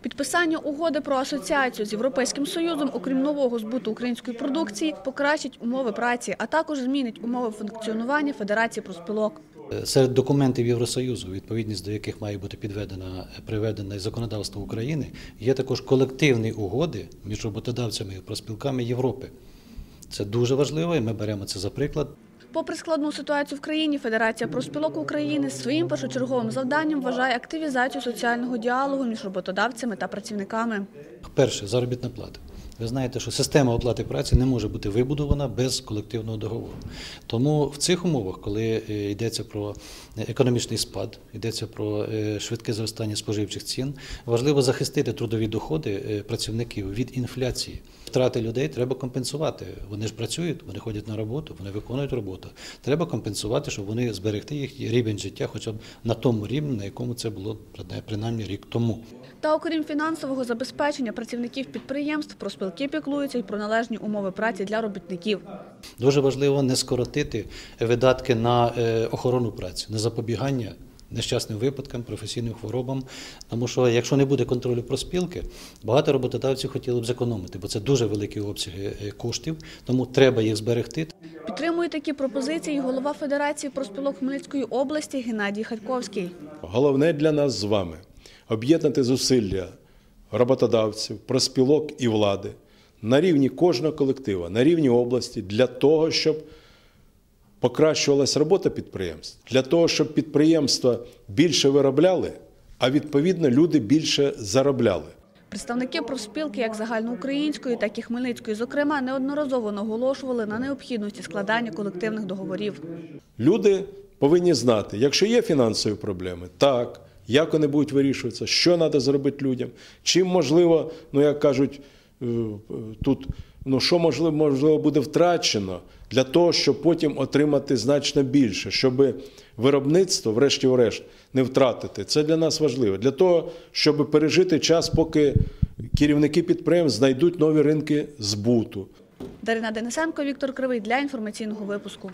Підписання угоди про асоціацію з Європейським Союзом, окрім нового збуту української продукції, покращить умови праці, а також змінить умови функціонування Федерації профспілок. Серед документів Євросоюзу, відповідність до яких має бути підведена приведена законодавство України, є також колективні угоди між роботодавцями і проспілками Європи. Це дуже важливо, і ми беремо це за приклад. Попри складну ситуацію в країні, Федерація профспілок України своїм першочерговим завданням вважає активізацію соціального діалогу між роботодавцями та працівниками. Перше заробітна плата. Ви знаєте, що система оплати праці не може бути вибудована без колективного договору. Тому в цих умовах, коли е, йдеться про економічний спад, йдеться про е, швидке зростання споживчих цін, важливо захистити трудові доходи е, працівників від інфляції. Втрати людей треба компенсувати. Вони ж працюють, вони ходять на роботу, вони виконують роботу. Треба компенсувати, щоб вони зберегти їх рівень життя, хоча б на тому рівні, на якому це було принаймні рік тому. Та окрім фінансового забезпечення працівників підприємств, профспілки піклуються й про належні умови праці для робітників. Дуже важливо не скоротити видатки на е, охорону праці, на запобігання нещасним випадкам, професійним хворобам. Тому що якщо не буде контролю про спілки, багато роботодавців хотіли б зекономити, бо це дуже великі обсяги е, коштів, тому треба їх зберегти. Підтримує такі пропозиції голова Федерації профспілок Хмельницької області Геннадій Харьковський. Головне для нас з вами об'єднати зусилля роботодавців, проспілок і влади на рівні кожного колектива, на рівні області для того, щоб покращувалася робота підприємств, для того, щоб підприємства більше виробляли, а відповідно люди більше заробляли. Представники профспілки як загальноукраїнської, так і Хмельницької, зокрема, неодноразово наголошували на необхідності складання колективних договорів. Люди повинні знати, якщо є фінансові проблеми, так, як вони будуть вирішуватися, що треба зробити людям, чим можливо, ну як кажуть, е, тут ну що можливо, можливо буде втрачено для того, щоб потім отримати значно більше, щоб виробництво, врешті-решт, не втратити. Це для нас важливо. Для того, щоб пережити час, поки керівники підприємств знайдуть нові ринки збуту. Дарина Денисенко, Віктор Кривий для інформаційного випуску.